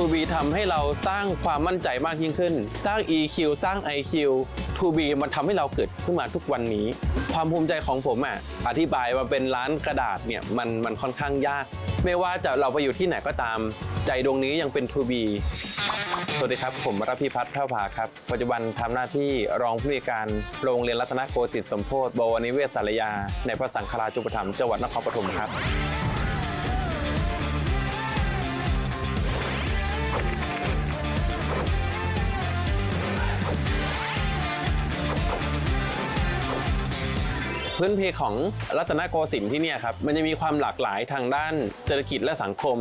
ทูบีทำให้เราสร้างความมั่นใจมากยิ่งขึ้น สร้าง EQ สร้าง IQ ทูบีมันทำให้เราเกิดขึ้นมาทุกวันนี้ ความภูมิใจของผมอะอธิบายมาเป็นร้านกระดาษเนี่ยมันมันค่อนข้างยาก ไม่ว่าจะเราไปอยู่ที่ไหนก็ตาม ใจดวงนี้ยังเป็นทูบีสวัสดีครับ ผมรัพิพัฒน์แพร่วผาครับ ปัจจุบันทำหน้าที่รองผู้ในวยการโรงเรียนรัตนโกสินทร์สมโพธิบวรนิเวศสารยา ในพระสังฆราชุปถัมภ์จังหวัดนครปฐมครับ พื้นเพของรัตนโกสินทร์ที่เนี่ยครับมันจะมีความหลากหลายทางด้านเศรษฐกิจและสังคม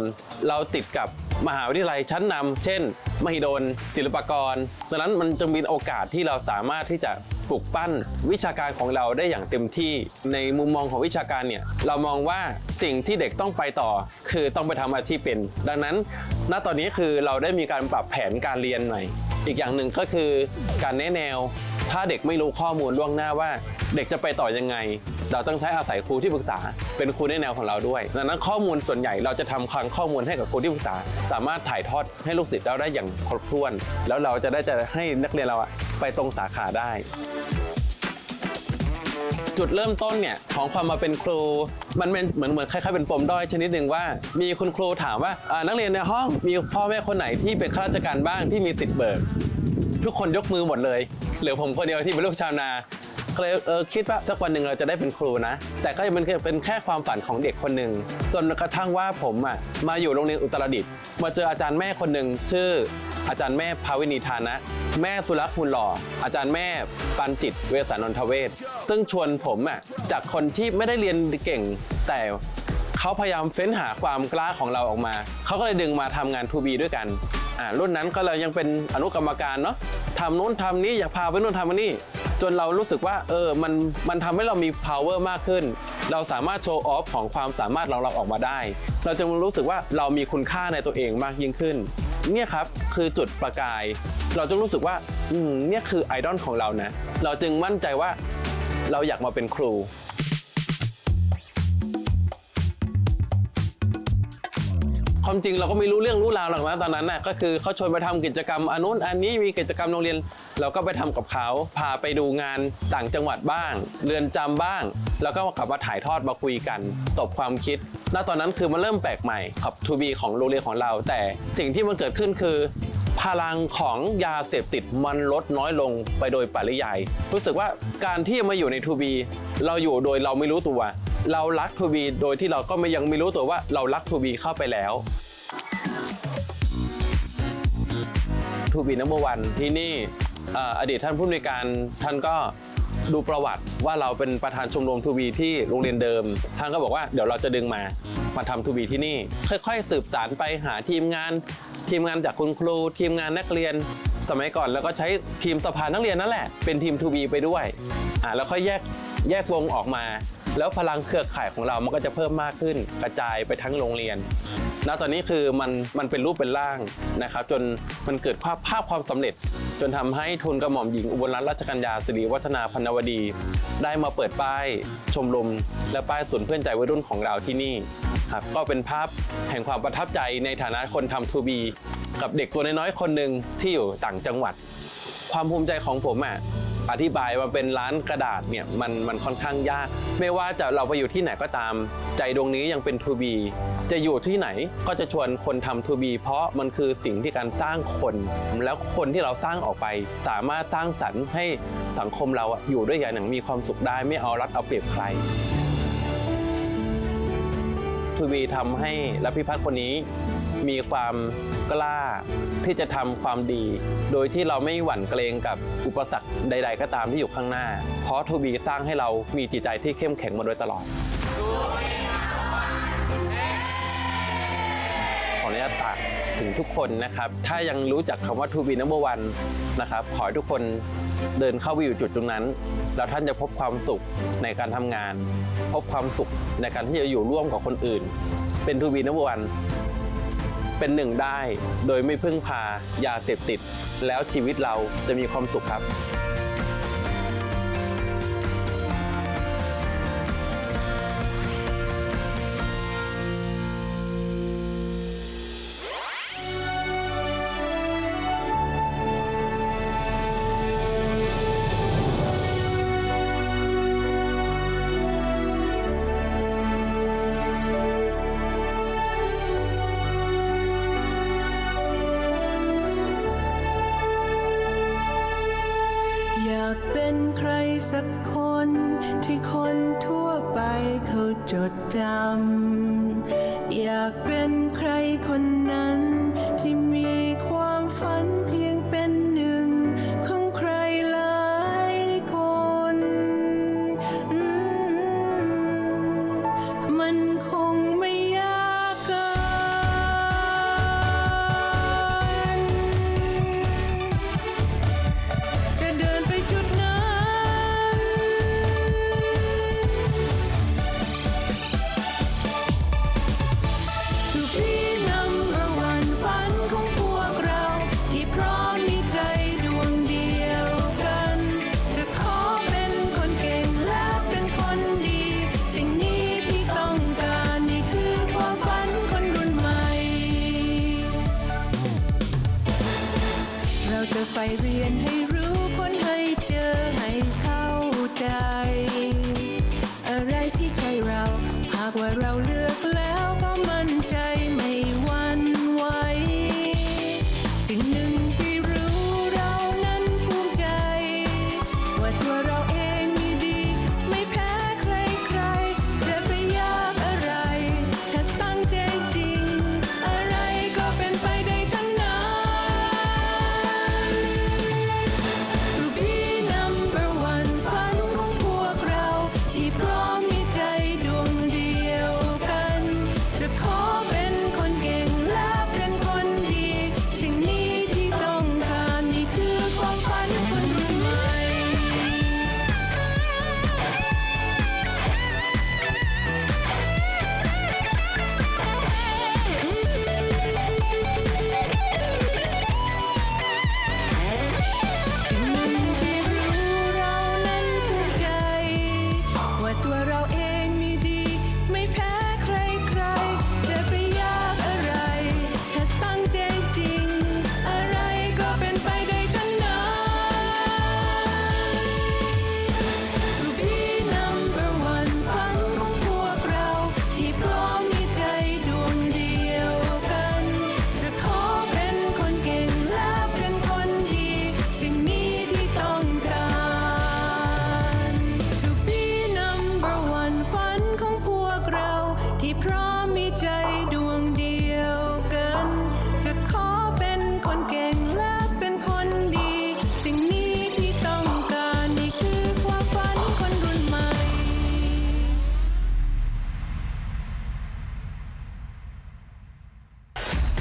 เราติดกับมหาวิทยาลัยชั้นนำเช่น มหิดล ศิลปากรดังนั้นมันจะมีโอกาสที่เราสามารถที่จะปลุกปั้นวิชาการของเราได้อย่างเต็มที่ ในมุมมองของวิชาการเนี่ยเรามองว่าสิ่งที่เด็กต้องไปต่อ คือต้องไปทำอาชีพเป็น ดังนั้น ณตอนนี้คือเราได้มีการปรับแผนการเรียนใหม่ อีกอย่างหนึ่งก็คือการแนะแนว ถ้าเด็กไม่รู้ข้อมูลล่วงหน้าว่า เด็กจะไปต่อยังไง เราต้องใช้อาศัยครูที่ปรึกษา เป็นครูแนะแนวของเราด้วยดังนั้นข้อมูลส่วนใหญ่เราจะทำคลังข้อมูลให้กับครูที่ปรึกษา สามารถถ่ายทอดให้ลูกศิษย์เราได้อย่างครบถ้วน แล้วเราจะได้จะให้นักเรียนเราอะไปตรงสาขาได้ จุดเริ่มต้นเนี่ยของความมาเป็นครู มันเป็นเหมือนเหมือนคล้ายๆเป็นปมด้อยชนิดหนึ่งว่า มีคุณครูถามว่านักเรียนในห้องมีพ่อแม่คนไหนที่เป็นข้าราชการบ้างที่มีสิทธิ์เบิก ทุกคนยกมือหมดเลยเหลือผมคนเดียวที่เป็นลูกชาวนาก็เลยเออคิดว่าสักวันหนึ่งเราจะได้เป็นครูนะ แต่ก็ยังเป็นเป็นแค่ความฝันของเด็กคนหนึ่งจนกระทั่งว่าผมอะมาอยู่โรงเรียนอุตรดิตถ์มาเจออาจารย์แม่คนหนึ่งชื่อ อาจารย์แม่ภาวินีธานะ แม่สุรักษ์หุ่นหล่อ อาจารย์แม่ปันจิตเวสานนทเวศซึ่งชวนผมอะจากคนที่ไม่ได้เรียนเก่ง แต่เขาพยายามเฟ้นหาความกล้าของเราออกมา เขาก็เลยดึงมาทำงานทูบีด้วยกันอ่ารุ่นนั้นก็เลยยังเป็นอนุกรรมการเนาะทำนู้นทำนี้อยากพาไปนู้นทำนี่จนเรารู้สึกว่าเออมันมันทำให้เรามี power มากขึ้น เราสามารถโชว์ออฟของความสามารถของเราออกมาได้ เราจะรู้สึกว่าเรามีคุณค่าในตัวเองมากยิ่งขึ้น เนี่ยครับคือจุดประกาย เราจะรู้สึกว่าอืมเนี่ยคือไอดอลของเรานะ เราจึงมั่นใจว่าเราอยากมาเป็นครู ความจริงเราก็ไม่รู้เรื่องรู้ราวหรอกนะตอนนั้นน่ะก็คือเขาชวนไปทำกิจกรรมอันนู้นอันนี้มีกิจกรรมโรงเรียน เราก็ไปทำกับเขาพาไปดูงานต่างจังหวัดบ้าง เรือนจำบ้าง แล้วก็กลับมาถ่ายทอดมาคุยกัน ตบความคิดณตอนนั้นคือมันเริ่มแปลกใหม่ขับทูบีของโรงเรียนของเรา แต่สิ่งที่มันเกิดขึ้นคือพลังของยาเสพติดมันลดน้อยลงไปโดยปริยาย รู้สึกว่าการที่มาอยู่ในทูบีเราอยู่โดยเราไม่รู้ตัว เรารักทูบีโดยที่เราก็ไม่ยังไม่รู้ตัวว่าเรารักทูบีเข้าไปแล้วทูบีนัมเบอร์วันที่นี่เอ่ออดีตท่านผู้อำนวยการท่านก็ดูประวัติว่าเราเป็นประธานชมรมทูบีที่โรงเรียนเดิม ท่านก็บอกว่าเดี๋ยวเราจะดึงมามาทำทูบีที่นี่ ค่อยๆ สืบสารไปหาทีมงาน ทีมงานจากคุณครู ทีมงานนักเรียน สมัยก่อนแล้วก็ใช้ทีมสภานักเรียนนั่นแหละเป็นทีมทูบีไปด้วยอ่าแล้วค่อยแยกแยกวงออกมา แล้วพลังเครือข่ายของเรามันก็จะเพิ่มมากขึ้น กระจายไปทั้งโรงเรียนณตอนนี้คือมันมันเป็นรูปเป็นร่างนะครับ จนมันเกิดภาพภาพความสำเร็จ จนทำให้ทุนกระหม่อมหญิงอุบลรัตนราชกัญญาสิริวัฒนาพันวดี ได้มาเปิดป้ายชมรมและป้ายศูนย์เพื่อนใจวัยรุ่นของเราที่นี่ครับก็เป็นภาพแห่งความประทับใจในฐานะคนทำทูบีกับเด็กตัวน้อยๆคนหนึ่งที่อยู่ต่างจังหวัด ความภูมิใจของผมอะ อธิบายมาเป็นร้านกระดาษเนี่ยมันมันค่อนข้างยาก ไม่ว่าจะเราไปอยู่ที่ไหนก็ตาม ใจดวงนี้ยังเป็นทูบีจะอยู่ที่ไหนก็จะชวนคนทำทูบีเพราะมันคือสิ่งที่การสร้างคน แล้วคนที่เราสร้างออกไป สามารถสร้างสรรค์ให้สังคมเราอยู่ด้วยกันอย่างมีความสุขได้ไม่เอารัดเอาเปรียบใครทูบีทำให้รัพิพัฒน์คนนี้ มีความกล้าที่จะทำความดี โดยที่เราไม่หวั่นเกรงกับอุปสรรคใด ๆ ก็ตามที่อยู่ข้างหน้า เพราะทูบีสร้างให้เรามีจิตใจที่เข้มแข็งมาโดยตลอดขออนุญาตตักถึงทุกคนนะครับ ถ้ายังรู้จักคำว่าทูบีนัมเบอร์วันนะครับ ขอให้ทุกคนเดินเข้าไปอยู่จุดตรงนั้น แล้วท่านจะพบความสุขในการทำงาน พบความสุขในการที่จะอยู่ร่วมกับคนอื่น เป็นทูบีนัมเบอร์วัน เป็นหนึ่งได้โดยไม่พึ่งพายาเสพติดแล้วชีวิตเราจะมีความสุขครับ I've been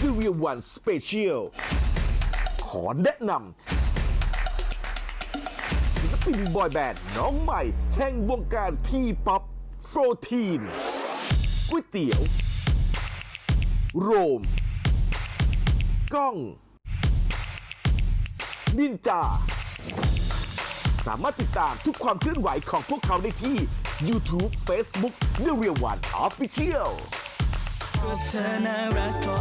ดิวิวันสเปเชียลขอแนะนำศิลปินบอยแบนด์น้องใหม่แห่งวงการทีป๊อปโฟรทีนก๋วยเตี๋ยว โรม ก้อง นินจา สามารถติดตามทุกความเคลื่อนไหวของพวกเขาได้ที่ YouTube Facebook The Real One Official เธอน่ารักก็